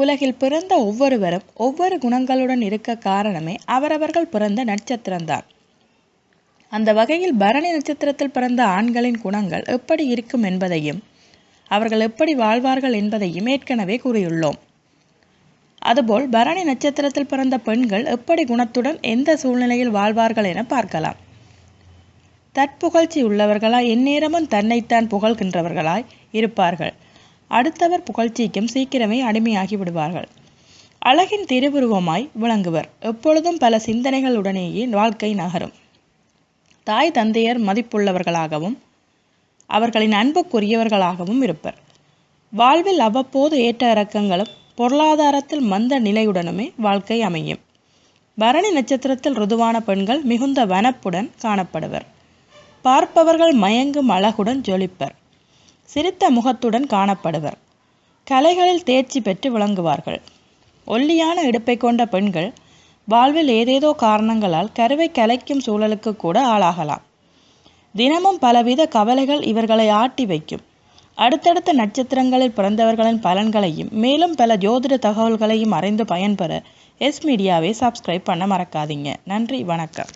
உலகில் பிறந்த ஒவ்வொருவரும் ஒவ்வொரு குணங்களுடன் இருக்க காரணமே அவரவர்கள் பிறந்த நட்சத்திரம்தான். அந்த வகையில் பரணி நட்சத்திரத்தில் பிறந்த ஆண்களின் குணங்கள் எப்படி இருக்கும் என்பதையும் அவர்கள் எப்படி வாழ்வார்கள் என்பதையும் ஏற்கனவே கூறியுள்ளோம். அதுபோல் பரணி நட்சத்திரத்தில் பிறந்த பெண்கள் எப்படி குணத்துடன் எந்த சூழ்நிலையில் வாழ்வார்கள் என பார்க்கலாம். தற்புகழ்ச்சி உள்ளவர்களாய் எந்நேரமும் தன்னைத்தான் புகழ்கின்றவர்களாய் இருப்பார்கள். அடுத்தவர் புகழ்ச்சிக்கும் சீக்கிரமே அடிமையாகி விடுவார்கள். அழகின் திருவுருவமாய் விளங்குவர். எப்பொழுதும் பல சிந்தனைகளுடனேயே வாழ்க்கை நகரும். தாய் தந்தையர் மதிப்புள்ளவர்களாகவும் அவர்களின் அன்புக்குரியவர்களாகவும் இருப்பர். வாழ்வில் அவ்வப்போது ஏற்ற இறக்கங்களும் பொருளாதாரத்தில் மந்த நிலையுடனுமே வாழ்க்கை அமையும். பரணி நட்சத்திரத்தில் ருதுவான பெண்கள் மிகுந்த வனப்புடன் காணப்படுவர். பார்ப்பவர்கள் மயங்கும் அழகுடன் ஜொலிப்பர். சிரித்த முகத்துடன் காணப்படுவர். கலைகளில் தேர்ச்சி பெற்று விளங்குவார்கள். ஒல்லியான இடுப்பை கொண்ட பெண்கள் வாழ்வில் ஏதேதோ காரணங்களால் கருவை கலைக்கும் சூழலுக்கு கூட ஆளாகலாம். தினமும் பலவித கவலைகள் இவர்களை ஆட்டி வைக்கும். அடுத்தடுத்த நட்சத்திரங்களில் பிறந்தவர்களின் பலன்களையும் மேலும் பல ஜோதிட தகவல்களையும் அறிந்து பயன்பெற எஸ் மீடியாவை சப்ஸ்கிரைப் பண்ண மறக்காதீங்க. நன்றி வணக்கம்.